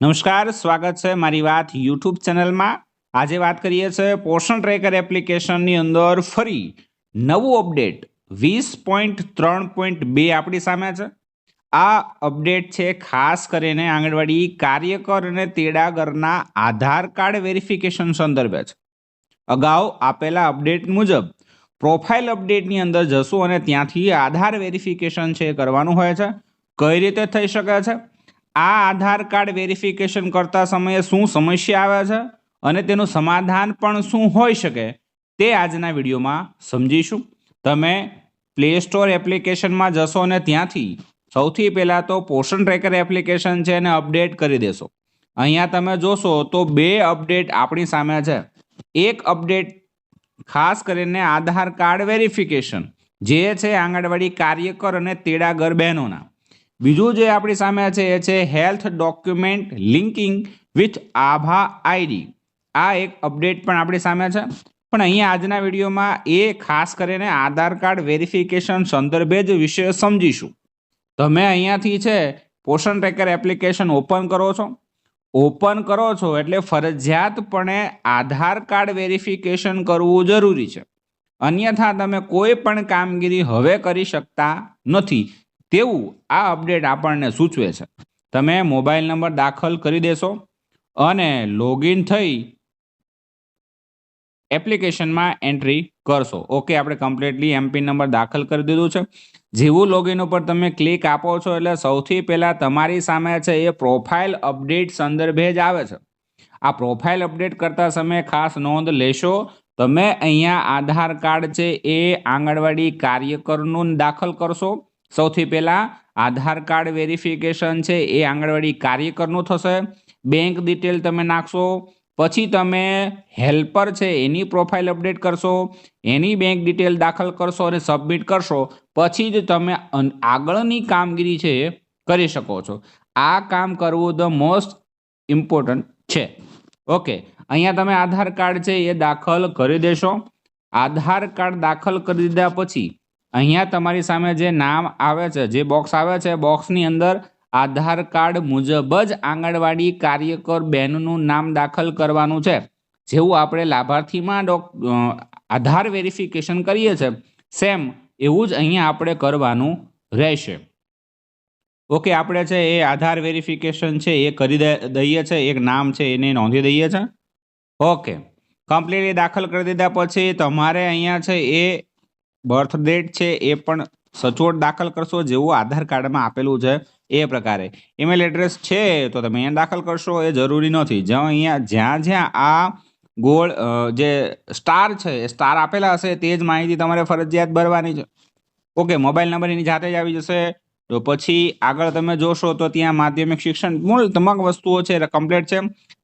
નમસ્કાર, સ્વાગત છે મારી વાત યુટ્યુબ ચેનલમાં. આજે વાત કરીએ છીએ પોષણ ટ્રેકર એપ્લિકેશનની અંદર ફરી નવું અપડેટ વીસ પોઈન્ટ ત્રણ પોઈન્ટ બે આપણી સામે છે. આ અપડેટ છે ખાસ કરીને આંગણવાડી કાર્યકર અને તેડાગરના આધાર કાર્ડ વેરિફિકેશન સંદર્ભે છે. અગાઉ આપેલા અપડેટ મુજબ પ્રોફાઇલ અપડેટની અંદર જશું અને ત્યાંથી આધાર વેરિફિકેશન છે કરવાનું હોય છે. કઈ રીતે થઈ શકે છે? આ આધાર કાર્ડ વેરિફિકેશન કરતા સમયે શું સમસ્યા આવે છે અને તેનું સમાધાન પણ શું હોઈ શકે તે આજના વિડીયોમાં સમજીશું. તમે પ્લે સ્ટોર એપ્લિકેશનમાં જશો અને ત્યાંથી સૌથી પહેલાં તો પોષણ ટ્રેકર એપ્લિકેશન છે એને અપડેટ કરી દેશો. અહીંયા તમે જોશો તો બે અપડેટ આપણી સામે છે. એક અપડેટ ખાસ કરીને આધાર કાર્ડ વેરિફિકેશન, જે છે આંગણવાડી કાર્યકર અને તેડાગર બહેનોના. બીજું જે આપણી સામે છે, એ છે હેલ્થ ડોક્યુમેન્ટ લિંકિંગ વિથ આભા આઈડી આ એક અપડેટ પણ આપણી સામે છે. પણ અહીંયા આજના વિડીયોમાં એ ખાસ કરીને આધાર કાર્ડ વેરિફિકેશન સંદર્ભે જ વિષય સમજીશું. તમે અહીંયાથી છે પોષણ ટ્રેકર એપ્લિકેશન ઓપન કરો છો. ઓપન કરો છો એટલે ફરજિયાતપણે આધાર કાર્ડ વેરિફિકેશન કરવું જરૂરી છે. અન્યથા તમે કોઈ પણ કામગીરી હવે કરી શકતા નથી. તેવું આ અપડેટ આપણને સૂચવે છે. તમે મોબાઈલ નંબર દાખલ કરી દેશો અને લોગિન થઈ એપ્લિકેશનમાં એન્ટ્રી કરશો. ઓકે, આપણે કમ્પ્લીટલી એમપિન નંબર દાખલ કરી દીધું છે. જેવું લોગિન ઉપર તમે ક્લિક આપો છો એટલે સૌથી પહેલાં તમારી સામે છે એ પ્રોફાઇલ અપડેટ સંદર્ભે જ આવે છે. આ પ્રોફાઇલ અપડેટ કરતા સમયે ખાસ નોંધ લેશો, તમે અહીંયા આધાર કાર્ડ છે એ આંગણવાડી કાર્યકરનું દાખલ કરશો. સૌથી પહેલાં આધાર કાર્ડ વેરિફિકેશન છે એ આંગણવાડી કાર્યકરનું થશે. બેંક ડિટેલ તમે નાખશો. પછી તમે હેલ્પર છે એની પ્રોફાઇલ અપડેટ કરશો. એની બેંક ડિટેલ દાખલ કરશો અને સબમિટ કરશો. પછી જ તમે આગળની કામગીરી છે એ કરી શકો છો. આ કામ કરવું ધ મોસ્ટ ઇમ્પોર્ટન્ટ છે. ઓકે અહીંયા તમે આધાર કાર્ડ છે એ દાખલ કરી દેશો. આધાર કાર્ડ દાખલ કરી દીધા પછી અહીંયા તમારી સામે જે નામ આવે છે, જે બોક્સ આવે છે બોક્સની અંદર આધાર કાર્ડ મુજબ જ આંગણવાડી કાર્યકર બહેનનું નામ દાખલ કરવાનું છે. જેવું આપણે લાભાર્થીમાં ડોક આધાર વેરિફિકેશન કરીએ છીએ સેમ એવું જ અહીંયા આપણે કરવાનું રહેશે. ઓકે આપણે છે એ આધાર વેરિફિકેશન છે એ કરી દઈએ છે, એક નામ છે એને નોંધી દઈએ છે. ઓકે કમ્પ્લીટલી દાખલ કરી દીધા પછી તમારે અહીંયા છે એ બર્થ ડેટ છે એ પણ સચોટ દાખલ કરશો જેવું આધાર કાર્ડમાં આપેલું છે એ પ્રકારે. ઈમેલ એડ્રેસ છે તો તમે અહીંયા દાખલ કરશો, એ જરૂરી નથી. જ્યાં અહીંયા જ્યાં જ્યાં આ ગોળ જે સ્ટાર છે, એ સ્ટાર આપેલા હશે તે જ માહિતી તમારે ફરજિયાત ભરવાની છે. ઓકે, મોબાઈલ નંબર એની જાતે જ આવી જશે. તો પછી આગળ તમે જોશો તો ત્યાં માધ્યમિક શિક્ષણ, મૂળ તમામ વસ્તુઓ છે કમ્પ્લીટ છે.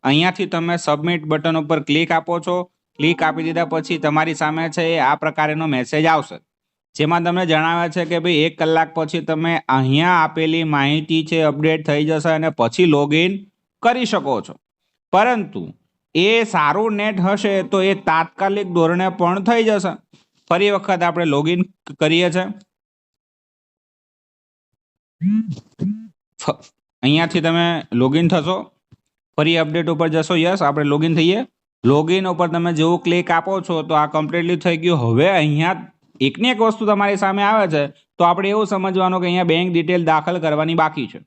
અહીંયાથી તમે સબમિટ બટન ઉપર ક્લિક આપો છો. ક્લિક આપી દીધા પછી તમારી સામે છે એ આ પ્રકારનો મેસેજ આવશે. જેમાં તમને જણાવે છે કે ભાઈ એક કલાક પછી તમે અહીંયા આપેલી માહિતી છે અપડેટ થઈ જશે અને પછી લોગિન કરી શકો છો. પરંતુ એ સારું નેટ હશે તો એ તાત્કાલિક ધોરણે પણ થઈ જશે. ફરી વખત આપણે લોગિન કરીએ છીએ અહીંયાથી તમે લોગિન થશો. ફરી અપડેટ ઉપર જશો. યસ આપણે લોગિન થઈએ. લોગિન ઉપર તમે જેવું ક્લિક આપો છો તો આ કમ્પ્લીટલી થઈ ગયું. હવે અહીંયા એકને એક વસ્તુ તમારી સામે આવે છે, તો આપણે એવું સમજવાનું કે અહીંયા બેંક ડિટેલ દાખલ કરવાની બાકી છે.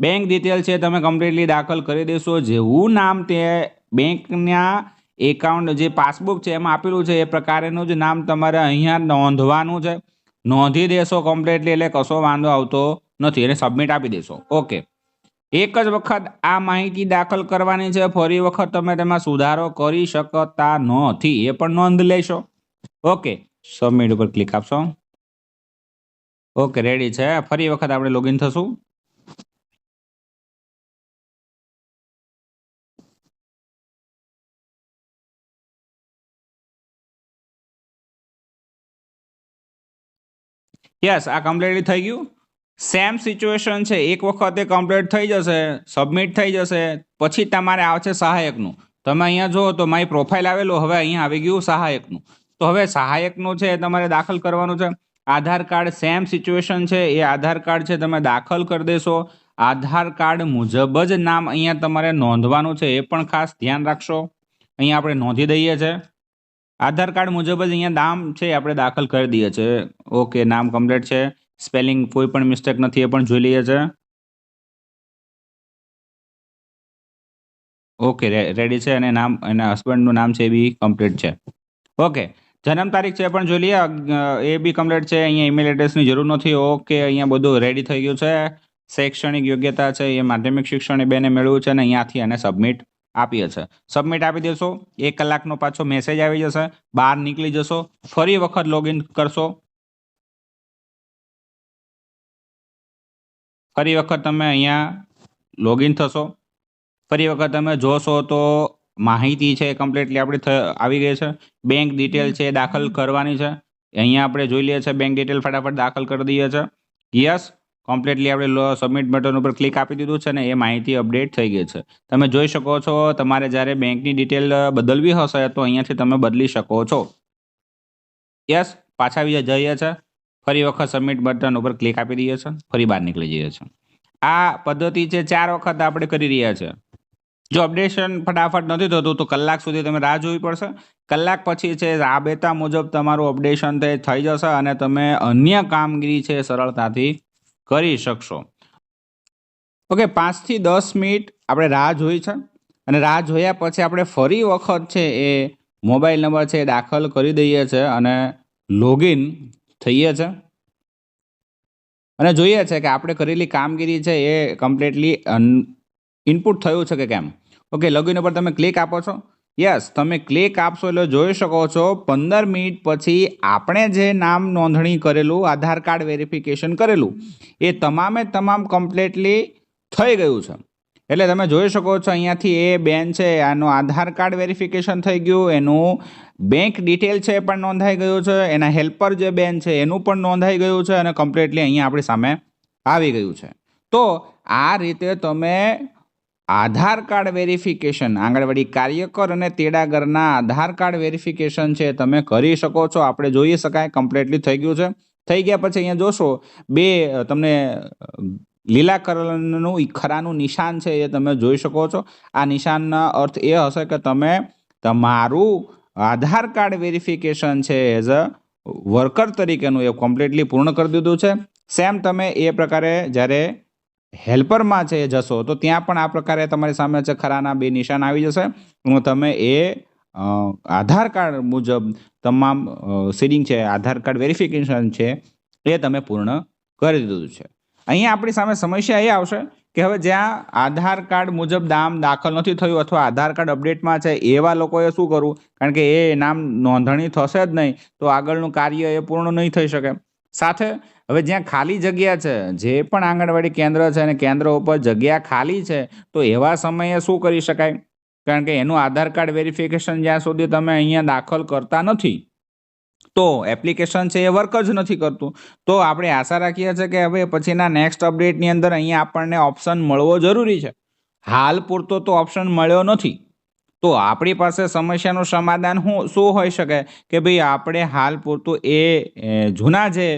બેંક ડિટેલ છે તમે કમ્પ્લીટલી દાખલ કરી દેશો. જેવું નામ તે બેંકના એકાઉન્ટ જે પાસબુક છે એમાં આપેલું છે, એ પ્રકારનું જ નામ તમારે અહીંયા નોંધવાનું છે. નોંધી દેશો કમ્પ્લીટલી એટલે કશો વાંધો આવતો નથી. એને સબમિટ આપી દેશો. ઓકે એક જ વખત આ માહિતી દાખલ કરવાની છે, ફરી વખત તમે તેમાં સુધારો કરી શકતા નથી એ પણ નોંધ લેશો. ઓકે સબમિટ ઉપર ક્લિક આપશો. ઓકે રેડી છે. ફરી વખત આપણે લોગિન થશું. યસ આ કમ્પ્લીટલી થઈ ગયું. સેમ સિચ્યુએશન છે. એક વખતે કમ્પ્લીટ થઈ જશે સબમિટ થઈ જશે, પછી તમારે આવશે સહાયકનું. તમે અહીંયા જુઓ તો મારી પ્રોફાઇલ આવેલું, હવે અહીંયા આવી ગયું સહાયકનું. તો હવે સહાયકનું છે એ તમારે દાખલ કરવાનું છે. આધાર કાર્ડ સેમ સિચ્યુએશન છે. એ આધાર કાર્ડ છે તમે દાખલ કરી દેશો. આધાર કાર્ડ મુજબ જ નામ અહીંયા તમારે નોંધવાનું છે. એ પણ ખાસ ધ્યાન રાખશો. અહીંયા આપણે નોંધી દઈએ છીએ આધાર કાર્ડ મુજબ જ અહીંયા નામ છે આપણે દાખલ કરી દઈએ છીએ ઓકે, નામ કમ્પ્લીટ છે. સ્પેલિંગ કોઈ પણ મિસ્ટેક નથી, એ પણ જોઈ લઈએ છે. ઓકે રેડી છે અને નામ, એના હસબન્ડનું નામ છે એ બી કમ્પ્લીટ છે. ઓકે જન્મ તારીખ છે પણ જોઈ લઈએ. એ બી કમ્પ્લીટ છે, અહીંયા ઈમેલ એડ્રેસની જરૂર નથી. ઓકે અહીંયા બધું રેડી થઈ ગયું છે. શૈક્ષણિક યોગ્યતા છે એ માધ્યમિક શિક્ષણ એ બેને મેળવ્યું છે અને અહીંયાથી એને સબમિટ આપીએ છે. સબમિટ આપી દેશો, એક કલાકનો પાછો મેસેજ આવી જશે, બહાર નીકળી જશો, ફરી વખત લોગિન કરશો ફરી વખત તમે અહીંયા લોગિન થશો. ફરી વખત તમે જોશો તો માહિતી છે કમ્પ્લીટલી આપણી આવી ગઈ છે. બેંક ડિટેલ છે એ દાખલ કરવાની છે. અહીંયા આપણે જોઈ લઈએ છીએ બેંક ડિટેલ ફટાફટ દાખલ કરી દઈએ છીએ. યસ કમ્પ્લીટલી આપણે સબમિટ બટન ઉપર ક્લિક આપી દીધું છે ને એ માહિતી અપડેટ થઈ ગઈ છે. તમે જોઈ શકો છો તમારે જ્યારે બેંકની ડિટેલ બદલવી હશે તો અહીંયાથી તમે બદલી શકો છો. યસ પાછા જઈએ છે. ફરી વખત સબમિટ બટન ઉપર ક્લિક આપી દઈએ છીએ, ફરી બહાર નીકળી જઈએ છીએ. આ પદ્ધતિ છે ચાર વખત આપણે કરી રહ્યા છે. જો અપડેશન ફટાફટ નથી થતું, તો કલાક સુધી તમે રાહ જોવી પડશે. કલાક પછી છે રાબેતા મુજબ તમારું અપડેશન થઈ જશે અને તમે અન્ય કામગીરી છે સરળતાથી કરી શકશો. ઓકે પાંચથી દસ મિનિટ આપણે રાહ જોઈ છે. અને રાહ જોયા પછી આપણે ફરી વખત છે એ મોબાઈલ નંબર છે દાખલ કરી દઈએ છીએ અને લોગિન થઈએ છે. અને જોઈએ છે કે આપણે કરેલી કામગીરી છે એ કમ્પ્લીટલી ઇનપુટ થયું છે કે કેમ? ઓકે લોગિન ઉપર તમે ક્લિક આપો છો. યસ તમે ક્લિક આપશો એટલે જોઈ શકો છો પંદર મિનિટ પછી આપણે જે નામ નોંધણી કરેલું, આધાર કાર્ડ વેરિફિકેશન કરેલું, એ તમામે તમામ કમ્પ્લીટલી થઈ ગયું છે. એટલે તમે જોઈ શકો છો અહીંયાથી એ બેન છે, આનું આધાર કાર્ડ વેરિફિકેશન થઈ ગયું, એનું બેંક ડિટેલ છે એ પણ નોંધાઈ ગયું છે, એના હેલ્પર જે બેન છે એનું પણ નોંધાઈ ગયું છે અને કમ્પ્લીટલી અહીંયા આપણી સામે આવી ગયું છે. તો આ રીતે તમે આધાર કાર્ડ વેરિફિકેશન, આંગણવાડી કાર્યકર અને તેડાગરના આધાર કાર્ડ વેરિફિકેશન છે તમે કરી શકો છો, આપણે જોઈ શકાય કમ્પ્લીટલી થઈ ગયું છે. થઈ ગયા પછી અહીંયા જોશો, બે તમને લીલા કલરનું ખરાનું નિશાન છે એ તમે જોઈ શકો છો. આ નિશાનના અર્થ એ હશે કે તમે તમારું આધાર કાર્ડ વેરિફિકેશન છે એઝ અ વર્કર તરીકેનું એ કમ્પ્લીટલી પૂર્ણ કરી દીધું છે. સેમ તમે એ પ્રકારે જ્યારે હેલ્પરમાં છે જશો તો ત્યાં પણ આ પ્રકારે તમારી સામે છે ખરાના બે નિશાન આવી જશે. હું તમે એ આધાર કાર્ડ મુજબ તમામ સીડિંગ છે, આધાર કાર્ડ વેરિફિકેશન છે એ તમે પૂર્ણ કરી દીધું છે. અહીંયા આપણી સામે સમસ્યા એ આવશે કે હવે જ્યાં આધાર કાર્ડ મુજબ નામ દાખલ નથી થયું અથવા આધાર કાર્ડ અપડેટમાં છે એવા લોકોએ શું કરવું? કારણ કે એ નામ નોંધણી થશે જ નહીં, તો આગળનું કાર્ય એ પૂર્ણ નહીં થઈ શકે. સાથે હવે જ્યાં ખાલી જગ્યા છે, જે પણ આંગણવાડી કેન્દ્ર છે અને કેન્દ્ર ઉપર જગ્યા ખાલી છે, તો એવા સમયે શું કરી શકાય? કારણ કે એનું આધાર કાર્ડ વેરિફિકેશન જ્યાં સુધી તમે અહીંયા દાખલ કરતા નથી તો એપ્લિકેશન છે એ વર્ક જ નથી કરતું. તો આપણે આશા રાખીએ છીએ કે હવે પછીના નેક્સ્ટ અપડેટની અંદર અહીંયા આપણને ઓપ્શન મળવો જરૂરી છે. હાલ પૂરતો તો ઓપ્શન મળ્યો નથી. તો આપણી પાસે સમસ્યાનું સમાધાન હું શું હોઈ શકે? કે ભાઈ આપણે હાલ પૂરતું એ, જૂના જે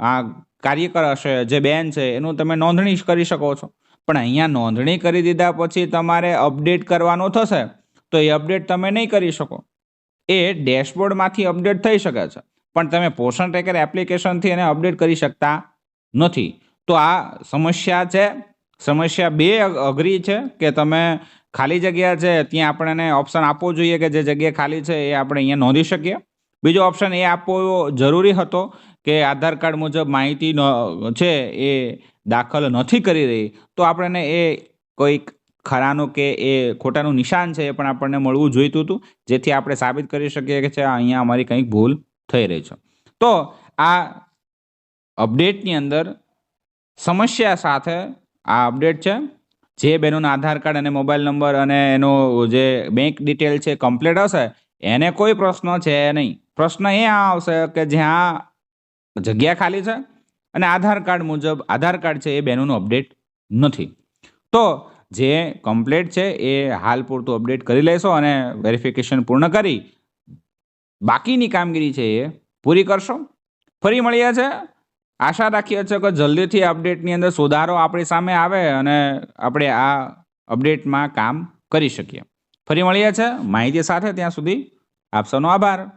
આ કાર્યકર હશે જે બેન છે એનું તમે નોંધણી કરી શકો છો. પણ અહીંયા નોંધણી કરી દીધા પછી તમારે અપડેટ કરવાનું થશે. તો એ અપડેટ તમે નહીં કરી શકો. એ ડેશબોર્ડમાંથી અપડેટ થઈ શકે છે. પણ તમે પોષણ ટ્રેકર એપ્લિકેશનથી એને અપડેટ કરી શકતા નથી. તો આ સમસ્યા છે. સમસ્યા બે અઘરી છે કે તમે ખાલી જગ્યા છે, ત્યાં આપણને ઓપ્શન આપવો જોઈએ કે જે જગ્યા ખાલી છે એ આપણે અહીંયા નોંધી શકીએ. બીજો ઓપ્શન એ આપવો જરૂરી હતો કે આધાર કાર્ડ મુજબ માહિતી છે એ દાખલ નથી કરી રહી, તો આપણને એ કોઈક ખરાનું કે એ ખોટાનું નિશાન છે એ પણ આપણને મળવું જોઈતું હતું, જેથી આપણે સાબિત કરી શકીએ કે છે અહીંયા અમારી કંઈક ભૂલ થઈ રહી છે. તો આ અપડેટની અંદર સમસ્યા સાથે આ અપડેટ છે, જે બેનોના આધાર કાર્ડ અને મોબાઈલ નંબર અને એનો જે બેંક ડિટેલ છે કમ્પ્લીટ હશે, એને કોઈ પ્રશ્ન છે નહીં. પ્રશ્ન એ આવશે કે જ્યાં જગ્યા ખાલી છે અને આધાર કાર્ડ મુજબ આધાર કાર્ડ છે એ બેનોનું અપડેટ નથી. તો જે કમ્પ્લેટ છે એ હાલ પૂરતું અપડેટ કરી લેશો અને વેરિફિકેશન પૂર્ણ કરી બાકીની કામગીરી છે એ પૂરી કરશો. ફરી મળ્યા છે. આશા રાખીએ છીએ કે જલ્દીથી અપડેટની અંદર સુધારો આપણી સામે આવે અને આપણે આ અપડેટમાં કામ કરી શકીએ. ફરી મળીએ છે. માહિતી સાથે ત્યાં સુધી આપ સૌનો આભાર.